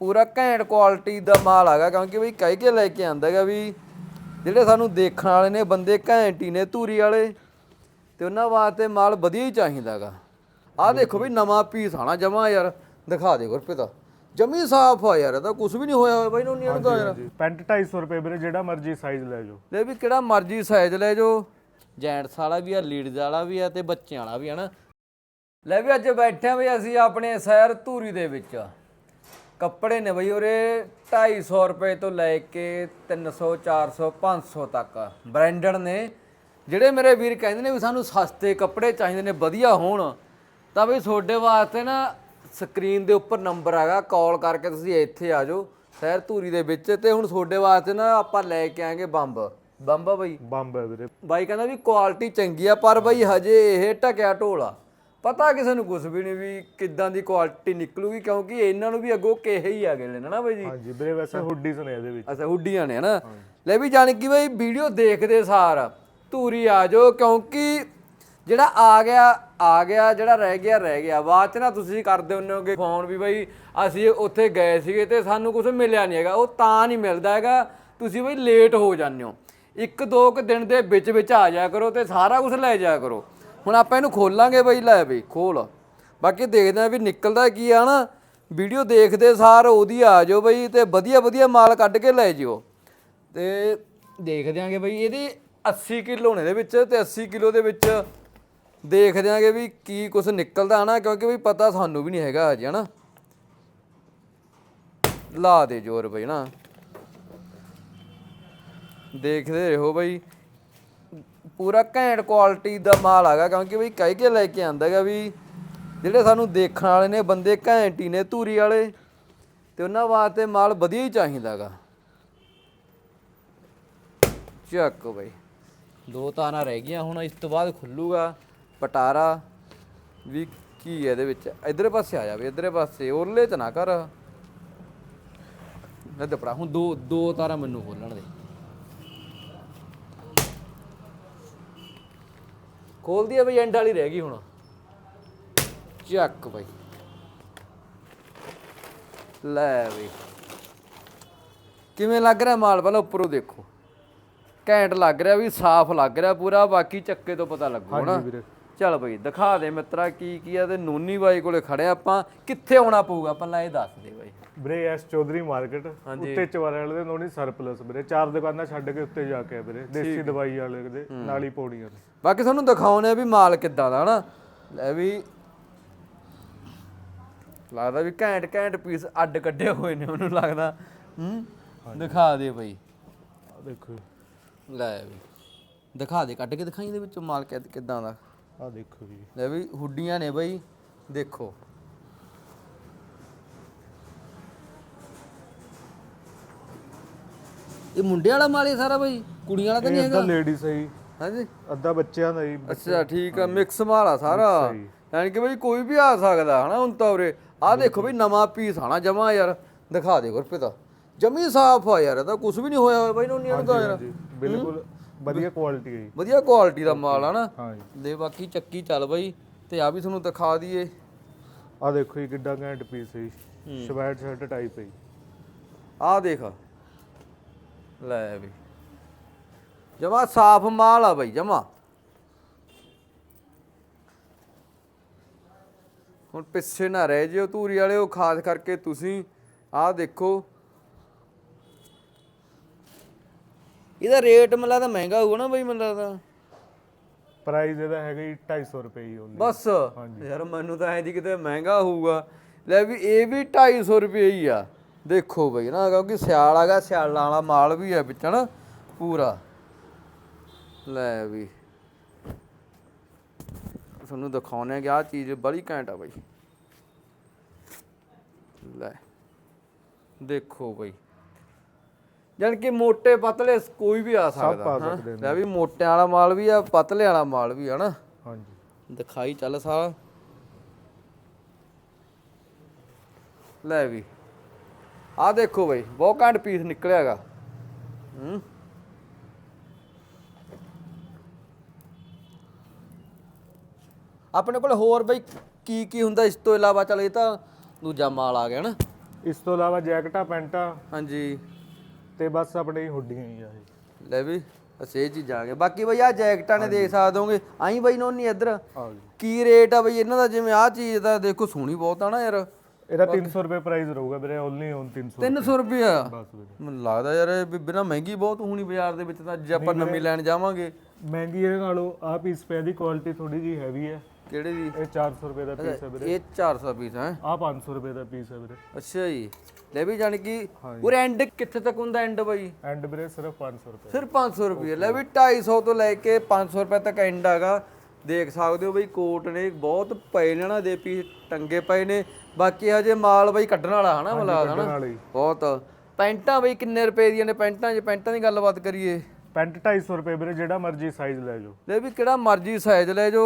ਪੂਰਾ ਘੈਂਟ ਕੁਆਲਿਟੀ ਦਾ ਮਾਲ ਹੈਗਾ ਕਿਉਂਕਿ ਬਈ ਕਹਿ ਕੇ ਲੈ ਕੇ ਆਂਦਾ ਹੈਗਾ ਵੀ ਜਿਹੜੇ ਸਾਨੂੰ ਦੇਖਣ ਵਾਲੇ ਨੇ ਬੰਦੇ ਘੈਂਟ ਹੀ ਨੇ ਧੂਰੀ ਵਾਲੇ ਤੇ ਉਹਨਾਂ ਵਾਸਤੇ ਮਾਲ ਵਧੀਆ ਹੀ ਚਾਹੀਦਾਗਾ ਆਹ ਦੇਖੋ ਬਈ ਨਵਾਂ ਪੀਸ ਆਣਾ ਜਮਾ ਯਾਰ ਦਿਖਾ ਦੇ ਗੁਰਪ੍ਰੀਤ। ਜਮੀ ਸਾਫ਼ ਆ ਯਾਰ ਇਹਦਾ ਕੁਝ ਵੀ ਨਹੀਂ ਹੋਇਆ ਹੋਇਆ ਬਈ ਨੂੰ ਨਹੀਂ ਅੜਦਾ ਯਾਰ ਪੈਂਟ 250 ਰੁਪਏ ਵੀਰੇ ਜਿਹੜਾ ਮਰਜ਼ੀ ਸਾਈਜ਼ ਲੈ ਜਾਓ। ਲੈ ਵੀ ਕਿਹੜਾ ਮਰਜ਼ੀ ਸਾਈਜ਼ ਲੈ ਜੋ ਜੈਂਟਸ ਵਾਲਾ ਵੀ ਆ ਲੀਡਸ ਵਾਲਾ ਵੀ ਆ ਤੇ ਬੱਚਿਆਂ ਵਾਲਾ ਵੀ ਆ ਨਾ। ਲੈ ਵੀ ਅੱਜ ਬੈਠੇ ਆ ਵੀ ਅਸੀਂ ਆਪਣੇ ਸ਼ਹਿਰ ਧੂਰੀ ਦੇ ਵਿੱਚ। ਕੱਪੜੇ ਨੇ ਬਈ ਉਰੇ 250 ਰੁਪਏ ਤੋਂ ਲੈ ਕੇ 300 400 500 ਤੱਕ। ਬ੍ਰਾਂਡਡ ਨੇ। ਜਿਹੜੇ ਮੇਰੇ ਵੀਰ ਕਹਿੰਦੇ ਨੇ ਵੀ ਸਾਨੂੰ ਸਸਤੇ ਕੱਪੜੇ ਚਾਹੀਦੇ ਨੇ ਵਧੀਆ ਹੋਣ ਤਾਂ ਬਈ ਤੁਹਾਡੇ ਵਾਸਤੇ ਨਾ ਸਕਰੀਨ ਦੇ ਉੱਪਰ ਨੰਬਰ ਹੈਗਾ ਕਾਲ ਕਰਕੇ ਤੁਸੀਂ ਇੱਥੇ ਆ ਜਾਓ ਸ਼ਹਿਰ ਧੂਰੀ ਦੇ ਵਿੱਚ ਤੇ ਹੁਣ ਤੁਹਾਡੇ ਵਾਸਤੇ ਨਾ ਆਪਾਂ ਲੈ ਕੇ ਆਂਗੇ ਬੰਬ। ਬੰਬ ਬਈ। ਬੰਬ ਹੈ ਵੀਰੇ। ਬਾਈ ਕਹਿੰਦਾ ਵੀ ਕੁਆਲਿਟੀ ਚੰਗੀ ਆ ਪਰ ਬਈ ਹਜੇ ਇਹ ਟਕਿਆ ਢੋਲਾ। ਪਤਾ ਕਿਸੇ ਨੂੰ ਕੁਝ ਵੀ ਨਹੀਂ ਵੀ ਕਿੱਦਾਂ ਦੀ ਕੁਆਲਿਟੀ ਨਿਕਲੂਗੀ ਕਿਉਂਕਿ ਇਹਨਾਂ ਨੂੰ ਵੀ ਅੱਗੋਂ ਕਿਹੇ ਹੀ ਆ ਗਏ ਨੇ ਨਾ ਬਾਈ ਜੀ? ਹਾਂਜੀ ਵੀਰੇ ਵੈਸੇ ਹੁੱਡੀਜ਼ ਨੇ ਇਹਦੇ ਵਿੱਚ। ਅੱਛਾ ਹੁੱਡੀਆਂ ਨੇ ਹਨਾ? ਲੈ ਵੀ ਜਾਣ ਕਿ ਬਈ ਵੀਡੀਓ ਦੇਖਦੇ ਸਾਰ ਧੂਰੀ ਆ ਜਾਓ ਕਿਉਂਕਿ ਜਿਹੜਾ ਆ ਗਿਆ ਆ ਗਿਆ ਜਿਹੜਾ ਰਹਿ ਗਿਆ ਰਹਿ ਗਿਆ। ਬਾਅਦ ਚ ਨਾ ਤੁਸੀਂ ਕਰਦੇ ਹੁੰਦੇ ਹੋਗੇ ਫੋਨ ਵੀ ਬਈ ਅਸੀਂ ਉੱਥੇ ਗਏ ਸੀਗੇ ਤੇ ਸਾਨੂੰ ਕੁਝ ਮਿਲਿਆ ਨਹੀਂ ਹੈਗਾ ਉਹ ਤਾਂ ਨਹੀਂ ਮਿਲਦਾ ਹੈਗਾ। ਤੁਸੀਂ ਬਈ ਲੇਟ ਹੋ ਜਾਂਦੇ ਹੋ। ਇੱਕ ਦੋ ਕੁ ਦਿਨ ਦੇ ਵਿੱਚ ਵਿੱਚ ਆ ਜਾਇਆ ਕਰੋ ਤੇ ਸਾਰਾ ਕੁਝ ਲੈ ਜਾਇਆ ਕਰੋ। ਹੁਣ ਆਪਾਂ ਇਹਨੂੰ ਖੋਲਾਂਗੇ ਬਈ, ਲੈ ਬਈ, ਖੋਲ। ਬਾਕੀ ਦੇਖਦੇ ਆ ਵੀ ਨਿਕਲਦਾ ਕੀ ਆ ਨਾ। ਵੀਡੀਓ ਦੇਖਦੇ ਸਾਰ ਉਹਦੀ ਆ ਜਾਓ ਬਈ ਤੇ ਵਧੀਆ ਵਧੀਆ ਮਾਲ ਕੱਢ ਕੇ ਲੈ ਜਿਓ। ਤੇ ਦੇਖ ਦਿਆਂਗੇ ਬਈ, ਇਹਦੇ 80 ਕਿਲੋ ਨੇ ਇਹਦੇ ਵਿੱਚ ਤੇ 80 ਕਿਲੋ ਦੇ ਵਿੱਚ ਦੇਖ ਦਿਆਂਗੇ ਵੀ ਕੀ ਕੁਝ ਨਿਕਲਦਾ ਹਨਾ ਕਿਉਂਕਿ ਵੀ ਪਤਾ ਸਾਨੂੰ ਵੀ ਨਹੀਂ ਹੈਗਾ ਅਜੇ ਹਨਾ। ਲਾ ਦੇ ਜੋਰ ਬਈ ਨਾ ਦੇਖਦੇ ਰਹੋ ਬਈ। ਪੂਰਾ ਘੈਂਟ ਕੁਆਲਿਟੀ ਦਾ ਮਾਲ ਹੈਗਾ, ਕਿਉਂਕਿ ਬਈ ਕਹਿ ਕੇ ਲੈ ਕੇ ਆਂਦਾ ਹੈਗਾ ਵੀ ਜਿਹੜੇ ਸਾਨੂੰ ਦੇਖਣ ਵਾਲੇ ਨੇ ਬੰਦੇ ਘੈਂਟ ਹੀ ਨੇ, ਧੂਰੀ ਵਾਲੇ, ਤੇ ਉਹਨਾਂ ਵਾਸਤੇ ਮਾਲ ਵਧੀਆ ਹੀ ਚਾਹੀਦਾਗਾ ਚੱਕ ਬਈ। ਦੋ ਤਾਰਾਂ ਰਹਿ ਗਈਆਂ, ਹੁਣ ਇਸ ਤੋਂ ਬਾਅਦ ਖੁੱਲੂਗਾ ਪਟਾਰਾ। ਵੀ ਕੀ ਹੈ ਇਹਦੇ ਵਿੱਚ? ਇਧਰੇ ਪਾਸੇ ਆ ਜਾਵੇ ਇਧਰੇ ਪਾਸੇ, ਉਰਲੇ ਚ ਨਾ ਕਰ। ਲੈ ਦਪੜਾ ਹੁਣ ਦੋ ਦੋ ਤਾਰਾਂ ਮੈਨੂੰ ਖੋਲਣ ਦੇ। ਖੋਲਦੀ ਆ ਬਈ ਐਂਡ ਵਾਲੀ ਰਹਿ ਗਈ ਹੁਣ। ਚੱਕ ਬਈ। ਲੈ ਬਈ। ਕਿਵੇਂ ਲੱਗ ਰਿਹਾ ਮਾਲ? ਪਹਿਲਾਂ ਉੱਪਰੋਂ ਦੇਖੋ। ਘੈਂਟ ਲੱਗ ਰਿਹਾ ਵੀ ਸਾਫ਼ ਲੱਗ ਰਿਹਾ ਪੂਰਾ ਬਾਕੀ ਚੱਕੇ ਤੋਂ ਪਤਾ ਲੱਗੂ ਵੀਰੇ। ਚੱਲ ਬਈ ਦਿਖਾ ਦੇ ਮਿੱਤਰਾ ਕੀ ਕੀ ਆ ਤੇ ਨੂਨੀ ਬਾਈ ਕੋਲੇ ਖੜੇ ਆਪਾਂ। ਕਿੱਥੇ ਆਉਣਾ ਪਊਗਾ? ਪਹਿਲਾਂ ਇਹ ਦੱਸ ਦੇ ਬਾਈ। ਵੀਰੇ ਐਸ ਚੌਧਰੀ ਮਾਰਕੀਟ ਉੱਤੇ ਚਵਾਰੇ ਵਾਲੇ ਦੇ ਨੋਨੀ ਸਰਪਲਸ ਵੀਰੇ। ਚਾਰ ਦੁਕਾਨਾਂ ਛੱਡ ਕੇ ਉੱਤੇ ਜਾ ਕੇ ਆ ਵੀਰੇ ਦੇਸੀ ਦਵਾਈ ਵਾਲੇ ਦੇ ਨਾਲ ਹੀ ਪੌੜੀਆਂ ਨੇ ਬਾਕੀ ਤੁਹਾਨੂੰ ਦਿਖਾਉਣੇ ਆ ਵੀ ਮਾਲ ਕਿੱਦਾਂ ਦਾ ਹਨਾ? ਲੈ ਵੀ ਲੱਗਦਾ ਵੀ ਘੈਂਟ ਘੈਂਟ ਪੀਸ ਅੱਡ ਕੱਢੇ ਹੋਏ ਨੇ ਮੈਨੂੰ ਲੱਗਦਾ। ਹੂੰ? ਦਿਖਾ ਦੇ ਬਈ। ਦੇਖੋ। ਲੈ ਵੀ। ਦਿਖਾ ਦੇ ਕੱਢ ਕੇ ਦਿਖਾਈ ਇਹਦੇ ਵਿੱਚੋਂ ਮਾਲ ਕਿੱਦਾਂ ਦਾ। ਆ ਦੇਖੋ ਜੀ। ਲੈ ਵੀ ਹੁੱਡੀਆਂ ਨੇ ਬਈ ਦੇਖੋ। ਇਹ ਮੁੰਡੇ ਵਾਲਾ ਮਾਲ ਹੀ ਸਾਰਾ ਬਈ ਕੁੜੀਆਂ ਵਾਲਾ ਤਾਂ ਨਹੀਂ ਇਹ ਅੱਧਾ ਹੈਗਾ? ਲੇਡੀਜ਼ ਹੈ ਜੀ। ਹਾਂਜੀ। ਅੱਧਾ ਬੱਚਿਆਂ ਦਾ ਜੀ। ਅੱਛਾ ਠੀਕ ਆ ਮਿਕਸ ਮਾਲ ਆ ਸਾਰਾ। Mix ਆ ਜੀ। ਯਾਨੀ ਕਿ ਬਈ ਕੋਈ ਵੀ ਆ ਸਕਦਾ ਹਨਾ ਹੁਣ ਤਾਂ ਉਰੇ। ਆਹ ਦੇਖੋ ਬਈ ਨਵਾਂ ਪੀਸ ਆਣਾ ਜਮਾ ਯਾਰ। ਦਿਖਾ ਦੇ ਗੁਰਪ੍ਰੀਤ। ਜਮੀ ਸਾਫ਼ ਆ ਯਾਰ ਇਹਦਾ ਕੁਝ ਵੀ ਨਹੀਂ ਹੋਇਆ ਹੋਇਆ ਬਈ ਨੂੰ ਨਹੀਂ ਅੜਦਾ ਯਾਰ। ਬਿਲਕੁਲ ਵਧੀਆ ਕੁਆਲਿਟੀ ਹੈ ਜੀ। ਵਧੀਆ ਕੁਆਲਿਟੀ ਦਾ ਮਾਲ ਆ ਨਾ। ਹਾਂ ਜੀ। ਦੇ ਬਾਕੀ ਚੱਕੀ ਚੱਲ ਬਈ ਤੇ ਆ ਵੀ ਤੁਹਾਨੂੰ ਦਿਖਾ ਦਈਏ। ਆ ਦੇਖੋ ਜੀ ਕਿੱਡਾ ਘੈਂਟ ਪੀਸ ਹੈ ਸਵੈਟ ਸ਼ਰਟ ਟਾਈਪ ਹੈ ਆਹ ਦੇਖ। ਲੈ ਵੀ। ਜਮਾ ਸਾਫ਼ ਮਾਲ ਆ ਬਈ ਜਮਾ। ਹੁਣ ਪਿੱਛੇ ਨਾ ਰਹਿ ਜਿਓ ਧੂਰੀ ਵਾਲੇ ਉਹ ਖਾਸ ਕਰਕੇ ਤੁਸੀਂ। ਆਹ ਦੇਖੋ। ਇਹਦਾ ਰੇਟ ਮੈਨੂੰ ਲੱਗਦਾ ਮਹਿੰਗਾ ਹੋਊਗਾ ਨਾ ਬਈ ਮੈਨੂੰ ਲੱਗਦਾ। ਪ੍ਰਾਈਸ ਇਹਦਾ ਹੈਗਾ ਜੀ 250 ਰੁਪਏ ਹੀ only। ਬਸ। ਯਾਰ ਮੈਨੂੰ ਤਾਂ ਐਂ ਦੀ ਕਿਤੇ ਮਹਿੰਗਾ ਹੋਊਗਾ। ਲੈ ਵੀ ਇਹ ਵੀ 250 ਰੁਪਏ ਹੀ ਆ। ਦੇਖੋ ਬਈ ਨਾ ਕਿਉਂਕਿ ਸਿਆਲ ਆਗਾ ਸਿਆਲਾਂ ਵਾਲਾ ਮਾਲ ਵੀ ਆ ਵਿੱਚ ਨਾ ਪੂਰਾ। ਲੈ ਵੀ। ਤੁਹਾਨੂੰ ਦਿਖਾਉਣੇ ਕਿ ਆ ਚੀਜ਼ ਬੜੀ ਘੈਂਟ ਆ ਬਈ। ਲੈ। ਦੇਖੋ ਬਈ। ਜਾਣੀ ਕਿ ਮੋਟੇ ਪਤਲੇ ਕੋਈ ਵੀ ਆ ਸਕਦਾ ਨੇ। ਲੈ ਵੀ ਮੋਟਿਆਂ ਵਾਲਾ ਮਾਲ ਵੀ ਆ ਪਤਲੇ ਵਾਲਾ ਮਾਲ ਵੀ ਆ ਨਾ। ਹਾਂਜੀ। ਦਿਖਾਈ ਚੱਲ ਸਾਰਾ। ਲੈ ਵੀ। ਆ ਦੇਖੋ ਬਈ ਬਹੁਤ ਘੰਟ ਪੀਸ ਨਿਕਲਿਆਗਾ ਹੂੰ। ਆਪਣੇ ਕੋਲ ਹੋਰ ਬਈ ਕੀ ਕੀ ਹੁੰਦਾ? ਇਸ ਤੋਂ ਇਲਾਵਾ ਚੱਲ ਇਹ ਤਾਂ ਦੂਜਾ ਮਾਲ ਆ ਗਿਆ ਨਾ। ਇਸ ਤੋਂ ਇਲਾਵਾ ਜੈਕਟਾਂ ਪੈਂਟਾਂ। ਹਾਂਜੀ। ਤੇ ਬਸ ਆਪਣੇ ਹੀ ਹੁੱਡੀਆਂ ਹੀ ਆ ਇਹ। ਲੈ ਵੀ ਅਸੀਂ ਇਹ ਚੀਜ਼ਾਂ ਆ ਗਏ। ਬਾਕੀ ਬਈ ਆ ਜੈਕਟਾਂ ਨੇ ਦੇਖ ਸਕਦੇ ਹੋਗੇ। ਆਈ ਬਈ ਨੋਨੀ ਇੱਧਰ। ਆ ਜੀ। ਕੀ ਰੇਟ ਆ ਬਈ ਇਹਨਾਂ ਦਾ? ਜਿਵੇਂ ਆ ਚੀਜ਼ ਦਾ ਦੇਖੋ ਸੋਹਣੀ ਬਹੁਤ ਆ ਨਾ ਯਾਰ। ਇਹਦਾ 300 ਰੁਪਏ ਪ੍ਰਾਈਸ ਰਹੂਗਾ ਵੀਰੇ ਓਨਲੀ ਔਨ 300 300 ਰੁਪਿਆ ਬਸ ਵੀਰੇ। ਮੈਨੂੰ ਲੱਗਦਾ ਯਾਰ ਇਹ ਵੀ ਬਿਨਾਂ ਮਹਿੰਗੀ ਬਹੁਤ ਹੋਣੀ ਬਾਜ਼ਾਰ ਦੇ ਵਿੱਚ ਤਾਂ ਜੇ ਆਪਾਂ ਨਵੀਂ ਲੈਣ ਜਾਵਾਂਗੇ। ਮਹਿੰਗੀ ਇਹਦੇ ਨਾਲੋਂ ਆ ਪੀਸ ਪਿਆ ਦੀ ਕੁਆਲਿਟੀ ਥੋੜੀ ਜੀ ਹੈਵੀ ਹੈ। ਕਿਹੜੇ ਦੀ ਇਹ 400 ਰੁਪਏ ਦਾ ਪੀਸ ਹੈ ਵੀਰੇ। ਇਹ 400 ਪੀਸ ਹੈ। ਆ 500 ਰੁਪਏ ਦਾ ਪੀਸ ਹੈ ਵੀਰੇ। ਅੱਛਾ ਜੀ। ਲੈ ਵੀ ਜਾਣੀ ਕਿ ਉਹ ਐਂਡ ਕਿੱਥੇ ਤੱਕ ਹੁੰਦਾ ਐਂਡ ਬਈ? ਐਂਡ ਵੀਰੇ ਸਿਰਫ 500 ਰੁਪਏ। ਸਿਰਫ 500 ਰੁਪਏ। ਲੈ ਵੀ 250 ਤੋਂ ਲੈ ਕੇ 500 ਰੁਪਏ ਤੱਕ ਐਂਡ ਹੈਗਾ। ਦੇਖ ਸਕਦੇ ਹੋ ਬਈ ਕੋਟ ਨੇ ਬਹੁਤ ਪਏ ਨੇ ਨਾ ਦੇ ਪੀਸ ਟੰਗੇ ਪਏ ਨੇ। ਬਾਕੀ ਹਜੇ ਮਾਲ ਬਈ ਕੱਢਣ ਵਾਲਾ ਹਨਾ ਮਲਾ ਹਨਾ। ਬਹੁਤ। ਪੈਂਟਾਂ ਬਈ ਕਿੰਨੇ ਰੁਪਏ ਦੀਆਂ ਨੇ ਪੈਂਟਾਂ? ਜੇ ਪੈਂਟਾਂ ਦੀ ਗੱਲਬਾਤ ਕਰੀਏ। ਪੈਂਟ 250 ਰੁਪਏ ਵੀਰੇ ਜਿਹੜਾ ਮਰਜ਼ੀ ਸਾਈਜ਼ ਲੈ ਜਾਓ। ਲੈ ਵੀ ਕਿਹੜਾ ਮਰਜ਼ੀ ਸਾਈਜ਼ ਲੈ ਜੋ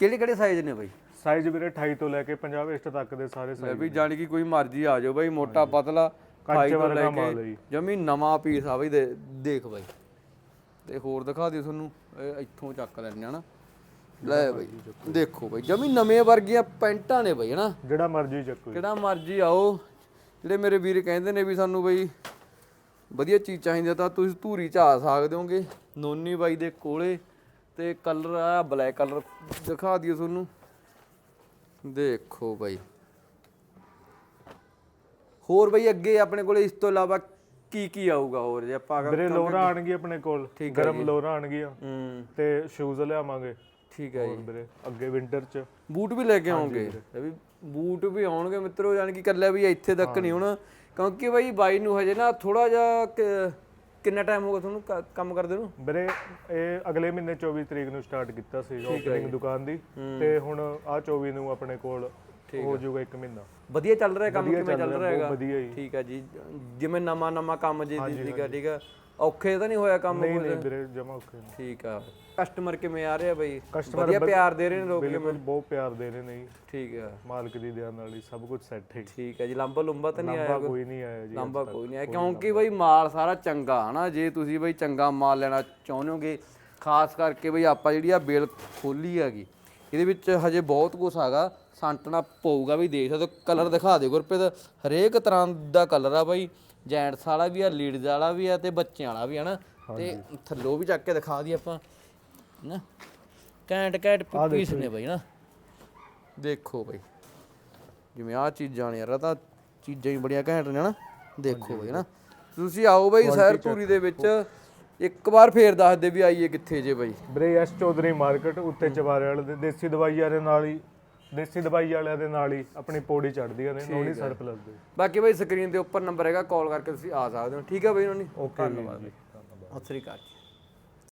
ਕਿਹੜੇ ਕਿਹੜੇ ਸਾਈਜ਼ ਨੇ ਬਈ? ਸਾਈਜ਼ ਵੀਰੇ 28 ਤੋਂ ਲੈ ਕੇ 50 ਵੇਸਟ ਤੱਕ ਦੇ ਸਾਰੇ ਲੈ ਸਾਈਜ਼ ਵੀ ਜਾਣੀ ਕਿ ਕੋਈ ਮਰਜ਼ੀ ਆ ਜਾਓ ਬਈ ਮੋਟਾ ਪਤਲਾ ਖਾਈ ਤੋਂ ਲੈ ਵਰਗਾ ਮਾਲ ਹੈ ਕੇ ਜੀ। ਜਮੀ ਨਵਾਂ ਪੀਸ ਆ ਬਈ ਦੇ- ਦੇਖ ਬਈ। ਤੇ ਹੋਰ ਦਿਖਾ ਦਿਓ ਤੁਹਾਨੂੰ ਇਹ ਇੱਥੋਂ ਚੱਕ ਲੈਣੇ ਹਨਾ ਲੈ ਬਈ ਦੇਖੋ ਬਈ ਜਮੀ ਨਵੇਂ ਵਰਗੀਆਂ ਪੈਂਟਾਂ ਨੇ ਬਈ ਹਨਾ? ਜਿਹੜਾ ਮਰਜ਼ੀ ਚੱਕੋ ਜੀ। ਕਿਹੜਾ ਮਰਜ਼ੀ ਆਓ। ਜਿਹੜੇ ਮੇਰੇ ਵੀਰ ਕਹਿੰਦੇ ਨੇ ਵੀ ਸਾਨੂੰ ਬਈ ਵਧੀਆ ਚੀਜ਼ ਚਾਹੀਦੀ ਆ ਤਾਂ ਤੁਸੀਂ ਧੂਰੀ ਚ ਆ ਸਕਦੇ ਹੋਗੇ ਨੋਨੀ ਬਾਈ ਦੇ ਕੋਲੇ ਤੇ ਕਲਰ ਆ ਬਲੈਕ ਕਲਰ ਦਿਖਾ ਦਿਓ ਤੁਹਾਨੂੰ। ਦੇਖੋ ਬਾਈ। ਹੋਰ ਬਈ ਅੱਗੇ ਆਪਣੇ ਕੋਲੇ ਇਸ ਤੋਂ ਇਲਾਵਾ ਕੀ ਕੀ ਆਊਗਾ ਹੋਰ ਜੇ ਆਪਾਂ ਅਗਰ- ਵੀਰੇ ਲੋਰਾ ਆਣਗੀ ਆਪਣੇ ਕੋਲ। ਗਰਮ ਲੋਰਾ ਆਣਗੀਆਂ ਹੂੰ। ਤੇ ਸ਼ੂਜ਼ ਲਿਆਵਾਂਗੇ। ਠੀਕ ਹੈ ਹੋਰ ਵੀਰੇ ਅੱਗੇ ਵਿੰਟਰ ਚ। ਬੂਟ ਵੀ ਲੈ ਕੇ ਆਉਂਗੇ। ਇਹ ਵੀ ਬੂਟ ਵੀ ਆਉਣਗੇ ਮਿੱਤਰੋ ਜਾਨ ਕਿ ਕੱਲਾ ਵੀ ਇੱਥੇ ਤੱਕ ਨਹੀਂ ਹੁਣ। ਕਿਉਂਕਿ ਬਈ ਬਾਈ ਨੂੰ ਹਜੇ ਨਾ ਥੋੜਾ ਜਿਹਾ ਕਿੰਨਾ ਟਾਈਮ ਹੋ ਗਿਆ ਤੁਹਾਨੂੰ ਕ- ਕੰਮ ਕਰਦੇ ਨੂੰ? ਵੀਰੇ ਇਹ ਅਗਲੇ ਮਹੀਨੇ 24 ਤਰੀਕ ਨੂੰ ਸਟਾਰਟ ਕੀਤਾ ਸੀ ਓਪਨਿੰਗ ਦੁਕਾਨ ਦੀ। ਤੇ ਹੁਣ ਆ 24 ਨੂੰ ਆਪਣੇ ਕੋਲ ਹੋ ਜਾਊਗਾ 1 ਮਹੀਨਾ। ਵਧੀਆ ਚੱਲ ਰਿਹਾ ਕੰਮ ਕਿਵੇਂ ਚੱਲ ਰਿਹਾ, ਬਹੁਤ ਹੈਗਾ? ਵਧੀਆ ਜੀ। ਠੀਕ ਹੈ ਜੀ। ਜਿਵੇਂ ਨਵਾਂ ਨਵਾਂ ਕੰਮ ਜੇ ਸੀਗਾ ਠੀਕ ਹੈ। ਔਖੇ ਤਾਂ ਨਹੀਂ ਹੋਇਆ ਕੰਮ ਨਹੀਂ ਨਹੀਂ ਵੀਰੇ ਜਮਾ ਓਕੇ ਨਹੀਂ। ਠੀਕ ਆ। ਕਸਟਮਰ ਕਿਵੇਂ ਆ ਰਹੇ ਆ ਬਈ ਵਧੀਆ ਪਿਆਰ ਦੇ ਰਹੇ ਨੇ ਲੋਕ ਬਿਲਕੁਲ ਬਹੁਤ ਪਿਆਰ ਦੇ ਰਹੇ ਨੇ ਜੀ। ਠੀਕ ਹੈ ਮਾਲਕ ਦੀ ਦਇਆ ਨਾਲ ਹੀ ਸਭ ਕੁਝ ਸੈੱਟ ਹੈ। ਠੀਕ ਹੈ ਜੀ ਲੰਬਾ ਲੰਬਾ ਤਾਂ ਨਹੀਂ ਆਇਆ ਲਾਂਬਾ ਕੋਈ ਨਹੀਂ ਆਇਆ ਜੀ ਲੰਬਾ ਕੋਈ ਨਹੀਂ ਆਇਆ ਕਿਉਂਕਿ ਬਈ ਮਾਲ ਸਾਰਾ ਚੰਗਾ ਹਨਾ ਜੇ ਤੁਸੀਂ ਬਈ ਚੰਗਾ ਮਾਲ ਲੈਣਾ ਚਾਹੁੰਦੇ ਹੋਗੇ ਖਾਸ ਕਰਕੇ ਬਈ ਆਪਾਂ ਜਿਹੜੀ ਆ ਬੇਲ ਖੋਲੀ ਹੈਗੀ ਇਹਦੇ ਵਿੱਚ ਹਜੇ ਬਹੁਤ ਕੁਝ ਹੈਗਾ ਸੰਟਣਾ ਪਊਗਾ ਵੀ ਦੇਖ ਸਕਦੇ ਕਲਰ ਦਿਖਾ ਦਿਓ ਗੁਰਪ੍ਰੀਤ ਹਰੇਕ ਤਰ੍ਹਾਂ ਦਾ ਕਲਰ ਆ ਬਈ। ਜੈਂਟਸ ਵਾਲਾ ਵੀ ਆ ਲੀਡਸ ਵਾਲਾ ਵੀ ਆ ਤੇ ਬੱਚਿਆਂ ਵਾਲਾ ਵੀ ਹਨਾ ਤੇ ਥੱਲੋਂ ਵੀ ਚੱਕ ਕੇ ਦਿਖਾ ਦਈਏ ਆਪਾਂ। ਨਾ ਕੈਂਟ ਕੈਂਟ ਪੀਸ ਨੇ ਬਈ ਨਾ। ਦੇਖੋ ਬਈ ਜਿਵੇਂ ਆ ਚੀਜ਼ਾਂ ਨੇ ਯਾਰ ਤਾਂ ਚੀਜ਼ਾਂ ਹੀ ਬੜੀਆਂ ਘੈਂਟ ਨੇ ਨਾ। ਦੇਖੋ ਬਈ ਨਾ। ਤੁਸੀਂ ਆਓ ਬਈ ਸਹਿਰ ਧੂਰੀ ਦੇ ਵਿੱਚ। ਇੱਕ ਵਾਰ ਫੇਰ ਦੱਸ ਦੇ ਵੀ ਆਈਏ ਕਿੱਥੇ ਜੇ ਬਈ। ਵੀਰੇ ਐਸ ਚੌਧਰੀ ਮਾਰਕੀਟ ਉੱਤੇ ਚਵਾਰੇ ਵਾਲੇ ਦੇ ਦੇਸੀ ਦਵਾਈ ਵਾਲੇ ਨਾਲ ਹੀ ਦੇਸੀ ਦਵਾਈ ਵਾਲਿਆਂ ਦੇ ਨਾਲ ਹੀ ਆਪਣੀ ਪੌੜੀ ਚੜਦੀਆਂ ਨੇ ਨੋਨੀ ਸਰਪਲਸ ਦੇ ਬਾਕੀ ਬਈ ਸਕਰੀਨ ਦੇ ਉੱਪਰ ਨੰਬਰ ਹੈਗਾ ਕਾਲ ਕਰਕੇ ਤੁਸੀਂ ਆ ਸਕਦੇ ਹੋ। ਠੀਕ ਹੈ ਬਈ ਉਹਨਾਂ ਨੇ ਓਕੇ ਜੀ। ਸਤਿ ਸ੍ਰੀ ਅਕਾਲ ਜੀ।